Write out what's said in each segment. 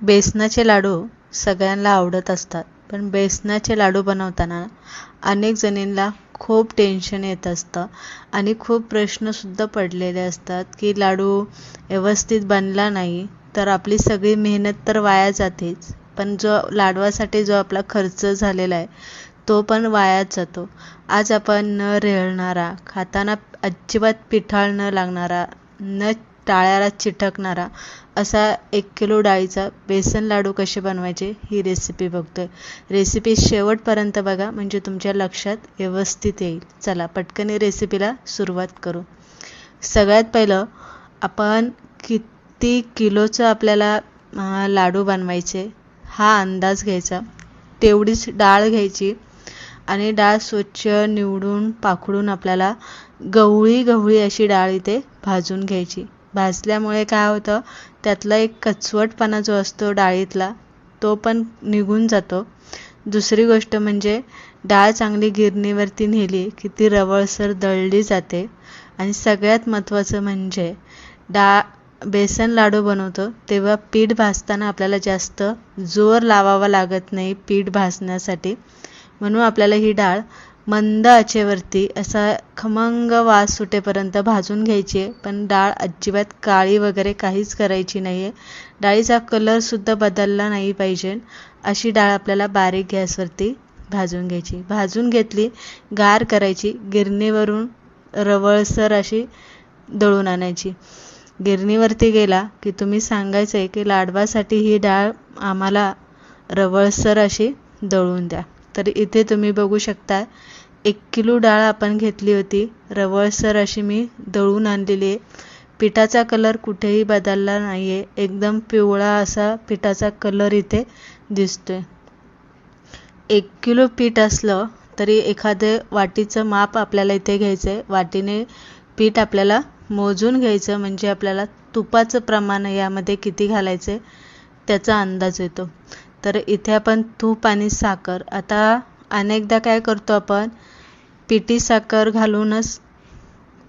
बेसनाचे लाडू सगळ्यांना आवडत असतात. पण बेसनाचे लाडू बनवताना अनेक जणींना खूप टेन्शन येत असतं. आणि खूप प्रश्नसुद्धा पडलेले असतात की लाडू व्यवस्थित बनला नाही तर आपली सगळी मेहनत तर वाया जातेच. पण जो लाडवासाठी जो आपला खर्च झालेला आहे तो पण वायाच जातो. आज आपण न रेळणारा खाताना अजिबात पिठाळ न लागणारा न टाळ्याला चिटकणारा असा एक किलो डाळीचा बेसन लाडू कसे बनवायचे ही रेसिपी बघतोय. रेसिपी शेवटपर्यंत बघा म्हणजे तुमच्या लक्षात व्यवस्थित येईल. चला पटकन रेसिपीला सुरुवात करू. सगळ्यात पहिलं आपण किती किलोचं आपल्याला लाडू बनवायचे हा अंदाज घ्यायचा. तेवढीच डाळ घ्यायची आणि डाळ स्वच्छ निवडून पाखडून आपल्याला गवळी गवळी अशी डाळ इथे भाजून घ्यायची. भाजल्यामुळे काय होतं त्यातला एक कचवटपणा जो असतो डाळीतला तो पण निघून जातो. दुसरी गोष्ट म्हणजे डाळ चांगली गिरणीवरती नेली की ती रवळसर दळली जाते. आणि सगळ्यात महत्त्वाचं म्हणजे डाळ बेसन लाडू बनवतो तेव्हा पीठ भाजताना आपल्याला जास्त जोर लावावा लागत नाही पीठ भाजण्यासाठी. म्हणून आपल्याला ही डाळ मंद आचेवरती असा खमंग वास सुटेपर्यंत भाजून घ्यायची आहे पण डाळ अजिबात काळी वगैरे काहीच करायची नाही आहे डाळीचा कलरसुद्धा बदलला नाही पाहिजे. अशी डाळ आपल्याला बारीक गॅसवरती भाजून घ्यायची. भाजून घेतली गार करायची गिरणीवरून रवळसर अशी दळून आणायची. गिरणीवरती गेला की तुम्ही सांगायचं आहे की लाडवासाठी ही डाळ आम्हाला रवळसर अशी दळून द्या. तर इथे तुम्ही बघू शकता एक किलो डाळ आपण घेतली होती. रवळसर अशी मी दळून आणलेली आहे. पिठाचा कलर कुठेही बदलला नाही आहे एकदम पिवळा असा पिठाचा कलर इथे दिसतोय. एक किलो पीठ असलं तरी एखादं वाटीचं माप आपल्याला इथे घ्यायचं आहे वाटीने पीठ आपल्याला मोजून घ्यायचं म्हणजे आपल्याला तुपाचं प्रमाण यामध्ये किती घालायचं आहे त्याचा अंदाज येतो. तर इथे आपण तूप आणि साखर. आता अनेकदा काय करतो आपण? पिठी साखर घालूनच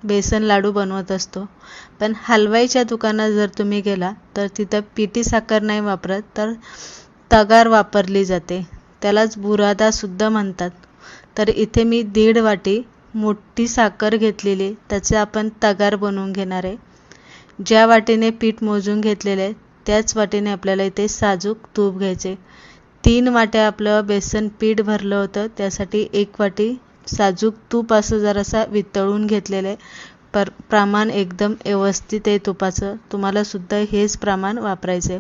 बेसन लाडू बनवत असतो. पण हलवाईच्या दुकानात जर तुम्ही गेला तर तिथं पिठी साखर नाही वापरत तर तगार वापरली जाते. त्यालाच बुरादासुद्धा म्हणतात. तर इथे मी दीड वाटी मोठी साखर घेतलेली त्याचे आपण तगार बनवून घेणार आहे. ज्या वाटीने पीठ मोजून घेतलेले आहे त्याच वाटीने आपल्याला इथे साजूक तूप घ्यायचे. तीन वाट्या आपलं बेसन पीठ भरलं होतं त्यासाठी एक वाटी साजूक तूप असं जरासा वितळून घेतलेलं आहे. पर प्रमाण एकदम व्यवस्थित आहे तुपाचं. तुम्हालासुद्धा हेच प्रमाण वापरायचं आहे.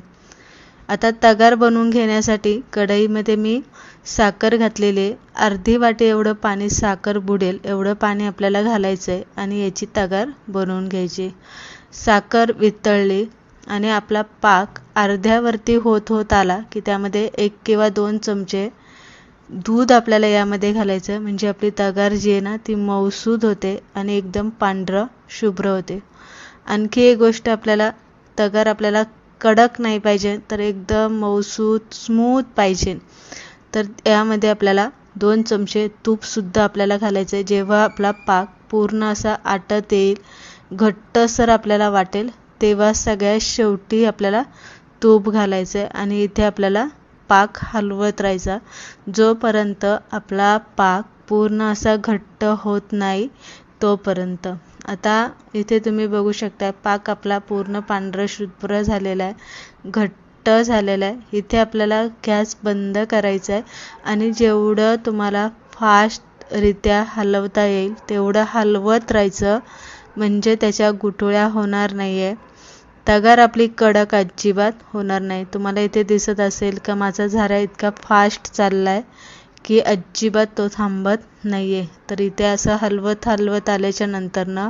आता तगार बनवून घेण्यासाठी कढईमध्ये मी साखर घातलेली अर्धी वाटी एवढं पाणी साखर बुडेल एवढं पाणी आपल्याला घालायचं आहे आणि याची तगार बनवून घ्यायची साखर वितळली आणि आपला पाक अर्ध्यावरती होत होत आला की त्यामध्ये एक किंवा दोन चमचे दूध आपल्याला यामध्ये घालायचं म्हणजे आपली तगार जी आहे ना ती मौसूद होते आणि एकदम पांढरं शुभ्र होते. आणखी एक गोष्ट आपल्याला तगार आपल्याला कडक नाही पाहिजे तर एकदम मौसूद स्मूथ पाहिजे. तर यामध्ये आपल्याला दोन चमचे तूपसुद्धा आपल्याला घालायचं आहे. जेव्हा आपला पाक पूर्ण असा आटत येईल घट्टसर आपल्याला वाटेल तेव्हा सगळ्यात शेवटी आपल्याला तूप घालायचं आहे आणि इथे आपल्याला पाक हलवत राहायचा. जोपर्यंत आपला पाक पूर्ण असा घट्ट होत नाही तोपर्यंत. आता इथे तुम्ही बघू शकता पाक आपला पूर्ण पांढरं शुभ्र झालेला आहे घट्ट झालेला आहे. इथे आपल्याला गॅस बंद करायचा आहे आणि जेवढं तुम्हाला फास्टरित्या हलवता येईल तेवढं हलवत राहायचं. म्हणजे त्याच्या गुठळ्या होणार नाही आहे तगार आपली कडक अजिबात होणार नाही. तुम्हाला इथे दिसत असेल का माझा झारा इतका फास्ट चालला आहे की अजिबात तो थांबत नाही आहे तर इथे असं हलवत हलवत आल्याच्या नंतरनं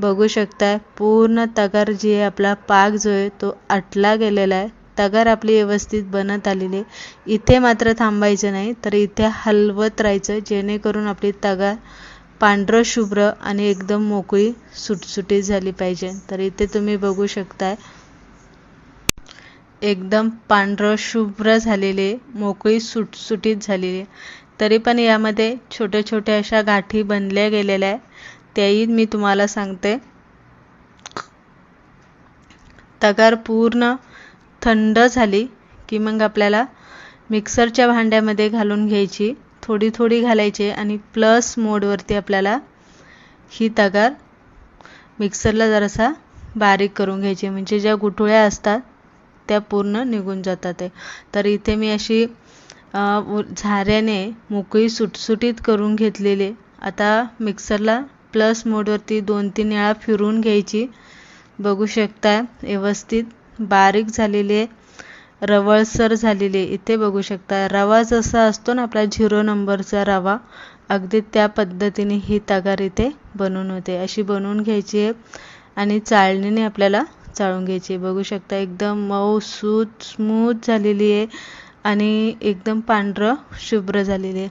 बघू शकताय पूर्ण तगार जी आहे आपला पाक जो आहे तो आटला गेलेला आहे. तगार आपली व्यवस्थित बनत आलेली आहे. इथे मात्र थांबायचं नाही तर इथे हलवत राहायचं जेणेकरून आपली तगार पांढरं शुभ्र आणि एकदम मोकळी सुटसुटीत झाली पाहिजे. तर इथे तुम्ही बघू शकताय एकदम पांढरं शुभ्र झालेले मोकळी सुटसुटीत झालेली. तरी पण यामध्ये छोट्या छोट्या अशा गाठी बनल्या गेलेल्या आहे त्याही मी तुम्हाला सांगते. तगार पूर्ण थंड झाली की मग आपल्याला मिक्सरच्या भांड्यामध्ये घालून घ्यायची. थोडी थोडी घालायची आणि प्लस मोडवरती आपल्याला ही तगार मिक्सरला जरासा बारीक करून घ्यायची. म्हणजे ज्या गुठोळ्या असतात त्या पूर्ण निघून जातात आहे तर इथे मी अशी झाऱ्याने मोकळी सुटसुटीत करून घेतलेली. आता मिक्सरला प्लस मोडवरती दोन तीन वेळा फिरून घ्यायची. बघू शकता व्यवस्थित बारीक झालेली आहे रवळसर झालेली आहे. इथे बघू शकता रवा जसा असतो ना आपला झिरो नंबरचा रवा अगदी त्या पद्धतीने ही तगार इथे बनवून होते. अशी बनवून घ्यायची आहे आणि चाळणीने आपल्याला चाळून घ्यायची आहे. बघू शकता एकदम मऊ सूत स्मूथ झालेली आहे आणि एकदम पांढरं शुभ्र झालेली आहे.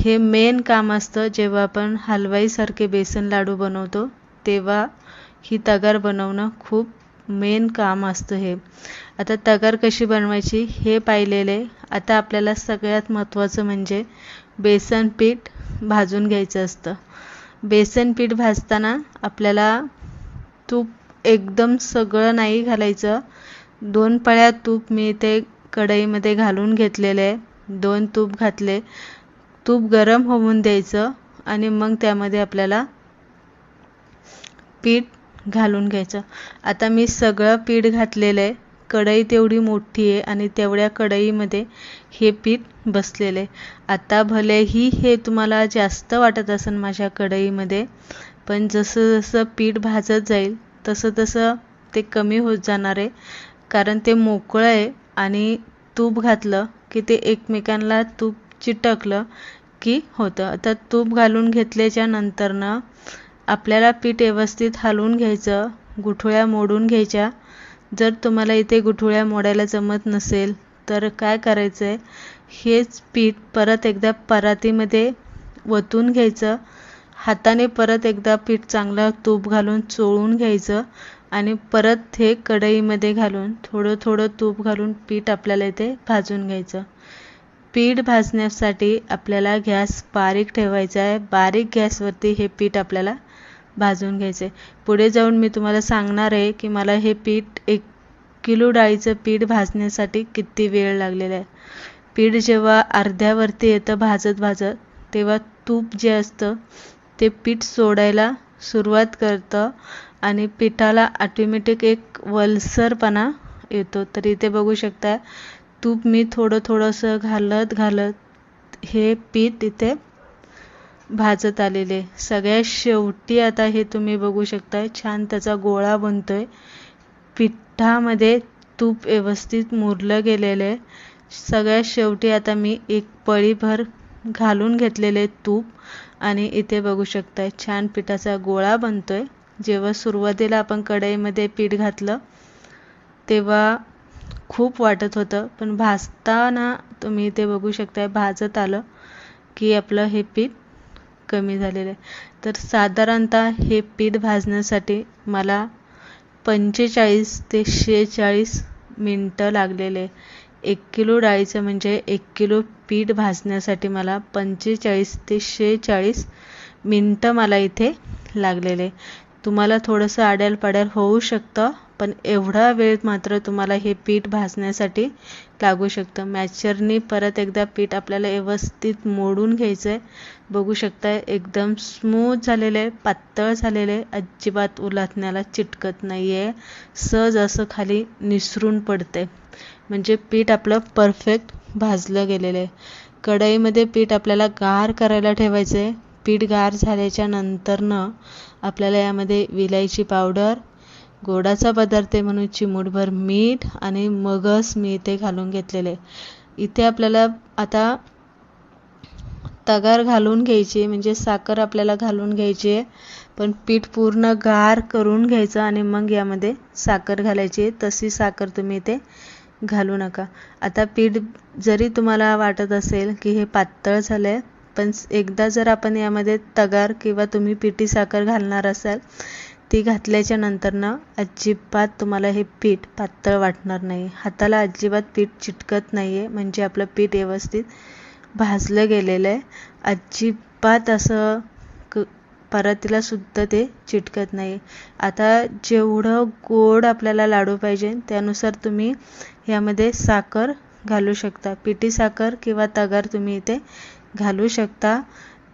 हे मेन काम असतं जेव्हा आपण हलवाईसारखे बेसन लाडू बनवतो तेव्हा ही तगार बनवणं खूप मेन काम असतं हे. आता तगार कशी बनवायची हे पाहिलेले. आता आपल्याला सगळ्यात महत्त्वाचं म्हणजे बेसन पीठ भाजून घ्यायचं असतं. बेसन पीठ भाजताना आपल्याला तूप एकदम सगळं नाही घालायचं. दोन पळ्या तूप मी ते कढईमध्ये घालून घेतलेले. आहे दोन तूप घातले. तूप गरम होऊन द्यायचं आणि मग त्यामध्ये आपल्याला पीठ घालून घ्यायचं. आता मी सगळं पीठ घातलेलं आहे कढई तेवढी मोठी आहे आणि तेवढ्या कढईमध्ये हे पीठ बसलेलं आहे आता भलेही हे तुम्हाला जास्त वाटत असेल माझ्या कढईमध्ये पण जसं जसं पीठ भाजत जाईल तसं तसं ते कमी होत जाणार आहे. कारण ते मोकळं आहे आणि तूप घातलं की ते एकमेकांना तूप चिटकलं की होतं. आता तूप घालून घेतल्याच्या नंतरनं आपल्याला पीठ व्यवस्थित हलवून घ्यायचं गुठळ्या मोडून घ्यायच्या. जर तुम्हाला इथे गुठळ्या मोडायला जमत नसेल तर काय करायचं आहे हेच पीठ परत एकदा परातीमध्ये वतून घ्यायचं. हाताने परत एकदा पीठ चांगलं तूप घालून चोळून घ्यायचं आणि परत हे कढईमध्ये घालून थोडं थोडं तूप घालून पीठ आपल्याला इथे भाजून घ्यायचं. पीठ भाजण्यासाठी आपल्याला गॅस बारीक ठेवायचा आहे. बारीक गॅसवरती हे पीठ आपल्याला भाजून घ्यायचे. पुढे जाऊन मी तुम्हाला सांगणार आहे की मला हे पीठ एक किलो डाळीचं पीठ भाजण्यासाठी किती वेळ लागलेला आहे. पीठ जेव्हा अर्ध्यावरती येतं भाजत भाजत तेव्हा तूप जे असतं ते पीठ सोडायला सुरुवात करतं आणि पिठाला ऑटोमॅटिक एक वलसरपणा येतो. तर इथे बघू शकता तूप मी थोडं थोडंसं घालत घालत हे पीठ इथे भाजत आलेले. सगळ्यात शेवटी आता हे तुम्ही बघू शकता छान त्याचा गोळा बनतो आहे पिठामध्ये तूप व्यवस्थित मुरलं गेलेलं आहे. सगळ्यात शेवटी आता मी एक पळीभर घालून घेतलेले तूप आणि इथे बघू शकता छान पिठाचा गोळा बनतो आहे जेव्हा सुरुवातीला आपण कढईमध्ये पीठ घातलं तेव्हा खूप वाटत होतं पण भाजताना तुम्ही इथे बघू शकता भाजत आलं की आपलं हे पीठ कमी झालेलं. आहे तर साधारणतः हे पीठ भाजण्यासाठी मला पंचेचाळीस ते शेहेचाळीस मिनटं लागलेले. एक किलो डाळीचं म्हणजे एक किलो पीठ भाजण्यासाठी मला पंचेचाळीस ते शेहेचाळीस मिनटं मला इथे लागलेले. तुम्हाला थोडंसं आड्याल पाड्याल होऊ शकतं. पण एवढा वेळ मात्र तुम्हाला हे पीठ भाजण्यासाठी लागू शकतं. मॅचरनी परत एकदा पीठ आपल्याला व्यवस्थित मोडून घ्यायचं आहे बघू शकता एकदम स्मूथ झालेलं आहे पातळ झालेलं आहे. अजिबात उलाटण्याला चिटकत नाही आहे सहज असं खाली निसरून पडते म्हणजे पीठ आपलं परफेक्ट भाजलं गेलेलं आहे. कढईमध्ये पीठ आपल्याला गार करायला ठेवायचं आहे पीठ गार झाल्याच्या नंतरनं आपल्याला यामध्ये विलायची पावडर गोडाचा पदार्थ आहे म्हणून चिमूटभर मीठ आणि मगस मी इथे घालून घेतलेले. इथे आपल्याला आता तगार घालून घ्यायची म्हणजे साखर आपल्याला घालून घ्यायची आहे. पण पीठ पूर्ण गार करून घ्यायचं आणि मग यामध्ये साखर घालायची. तशी साखर तुम्ही इथे घालू नका. आता पीठ जरी तुम्हाला वाटत असेल की हे पातळ झालं आहे पण एकदा जर आपण यामध्ये तगार किंवा तुम्ही पिठी साखर घालणार असाल ती घातल्याच्या नंतरनं अजिबात तुम्हाला हे पीठ पातळ वाटणार नाही. हाताला अजिबात पीठ चिटकत नाही आहे म्हणजे आपलं पीठ व्यवस्थित भाजलं गेलेलं आहे. अजिबात असं क परातीला सुद्धा ते चिटकत नाही आता जेवढं गोड आपल्याला लाडू पाहिजे त्यानुसार तुम्ही यामध्ये साखर घालू शकता. पिठी साखर किंवा तगार तुम्ही इथे घालू शकता.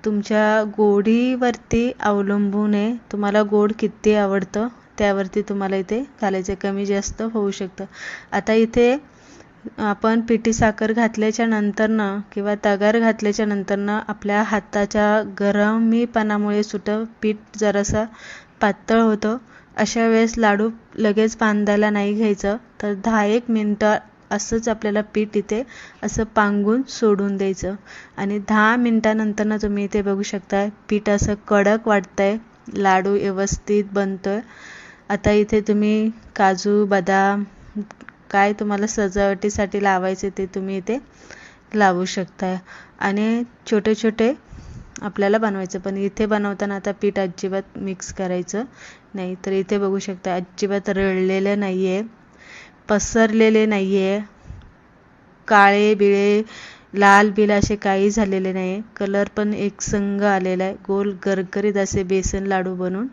तुमच्या गोडीवरती अवलंबून आहे. तुम्हाला गोड किती आवडतं त्यावरती तुम्हाला इथे घालायचे कमी जास्त होऊ शकतं. आता इथे आपण पिठी साखर घातल्याच्या नंतरनं किंवा तगार घातल्याच्या नंतरनं आपल्या हाताच्या गरमीपणामुळे सुटं पीठ जरासा पातळ होतं. अशा वेळेस लाडू लगेच बांधायला नाही घ्यायचं. तर दहा एक मिनटं असंच आपल्याला पीठ इथे असं पांगून सोडून द्यायचं. आणि दहा मिनटानंतरनं तुम्ही इथे बघू शकता पीठ असं कडक वाटतंय लाडू व्यवस्थित बनतोय. आता इथे तुम्ही काजू बदाम काय तुम्हाला सजावटीसाठी लावायचे ते तुम्ही इथे लावू शकताय. आणि छोटे छोटे आपल्याला बनवायचं पण इथे बनवताना आता पीठ अजिबात मिक्स करायचं नाही. तर इथे बघू शकता अजिबात रळलेलं नाही आहे पसरलेले नाही आहे काळे बिळे लाल बिल असे काही झालेले नाही कलर पण एक संघ आलेला आहे गोल गरगरीत असे बेसन लाडू बनवून